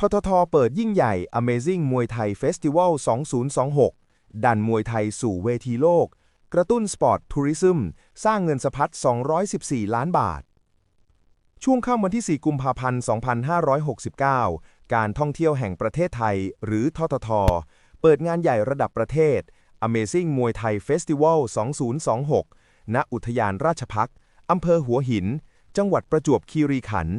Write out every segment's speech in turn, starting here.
ททท เปิดยิ่งใหญ่ Amazing มวยไทยเฟสติวัล 2026 ดันมวยไทยสู่เวทีโลก กระตุ้นสปอร์ตทัวริซึม สร้างเงินสะพัด 214 ล้านบาท ช่วงค่ำวันที่ 4 กุมภาพันธ์ 2569 การท่องเที่ยวแห่งประเทศไทย หรือททท เปิดงานใหญ่ระดับประเทศ Amazing มวยไทยเฟสติวัล 2026 ณ อุทยานราชพักษ์อำเภอหัวหิน จังหวัดประจวบคีรีขันธ์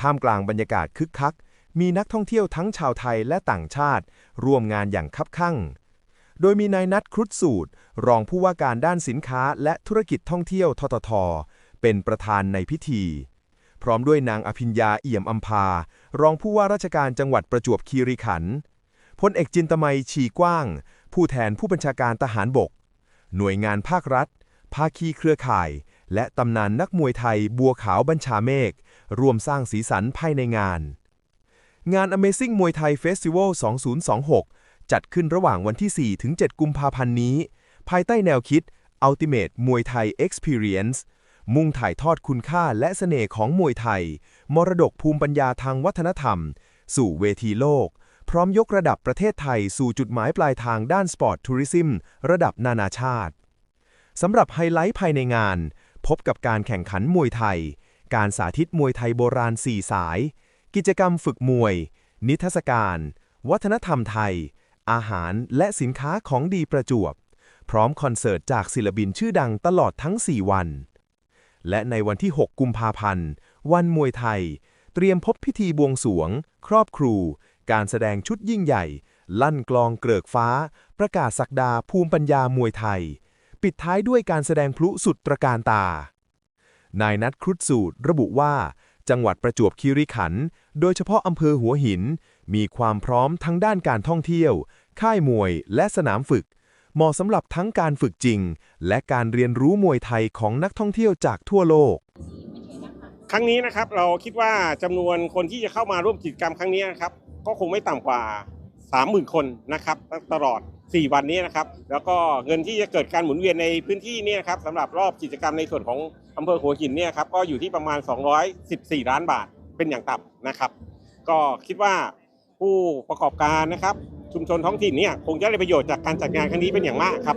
ท่ามกลางบรรยากาศคึกคัก มีนักท่องเที่ยวทั้งชาวไทยและต่างชาติ ร่วมงานอย่างคับคั่ง โดยมีนายนัทครุฑสูตร รองผู้ว่าการด้านสินค้าและธุรกิจท่องเที่ยวททท เป็นประธานในพิธี พร้อมด้วยนางอภิญญาเอี่ยมอัมพา รองผู้ว่าราชการจังหวัดประจวบคีรีขันธ์พลเอกจินตมัยชีกว้าง ผู้แทนผู้บัญชาการทหารบก หน่วยงานภาครัฐ ภาคีเครือข่าย และตำนานนักมวยไทยบัวขาวบัญชาเมฆร่วมสร้างสีสันภายในงาน งาน Amazing มวยไทยเฟสติวัล2026 จัดขึ้นระหว่างวันที่ 4 ถึง 7 กุมภาพันธ์นี้ ภายใต้แนวคิด Ultimate มวยไทย Experience มุ่งถ่ายทอดคุณค่าและเสน่ห์ของมวยไทย มรดกภูมิปัญญาทางวัฒนธรรม สู่เวทีโลก พร้อมยกระดับประเทศไทยสู่จุดหมายปลายทางด้านสปอร์ตทัวริซึมระดับนานาชาติสำหรับไฮไลท์ภายในงาน พบกับการแข่งขันมวยไทย การสาธิตมวยไทยโบราณ 4 สาย กิจกรรมฝึกมวย นิทรรศการ วัฒนธรรมไทย อาหารและสินค้าของดีประจวบ พร้อมคอนเสิร์ตจากศิลปินชื่อดังตลอดทั้ง 4 วัน และในวันที่ 6 กุมภาพันธ์ วันมวยไทย เตรียมพบพิธีบวงสวง ครอบครู การแสดงชุดยิ่งใหญ่ ลั่นกลองเกริกฟ้า ประกาศศักดาภูมิปัญญามวยไทย ปิดท้ายด้วยการแสดงพลุสุดตระการตา นายนัทครุฑสูตรระบุว่าจังหวัดประจวบคีรีขันธ์ โดยเฉพาะอำเภอหัวหิน มีความพร้อมทั้งด้านการท่องเที่ยว ค่ายมวย และสนามฝึก เหมาะสำหรับทั้งการฝึกจริง และการเรียนรู้มวยไทยของนักท่องเที่ยวจากทั่วโลก ครั้งนี้นะครับเราคิดว่าจำนวนคนที่จะเข้ามาร่วมกิจกรรมครั้งนี้นะครับก็คงไม่ต่ำกว่า 30,000 คนนะครับตลอด 4 วันนี้นะครับ แล้วก็เงินที่จะเกิดการหมุนเวียนในพื้นที่นี่นะครับสำหรับรอบกิจกรรมในส่วนของอำเภอหัวหินเนี่ยครับก็อยู่ที่ประมาณ 214 ล้านบาท เป็นอย่างต่ำนะครับ ก็คิดว่าผู้ประกอบการนะครับ ชุมชนท้องถิ่นเนี่ยคงจะได้ประโยชน์จากการจัดงานครั้งนี้เป็นอย่างมากครับ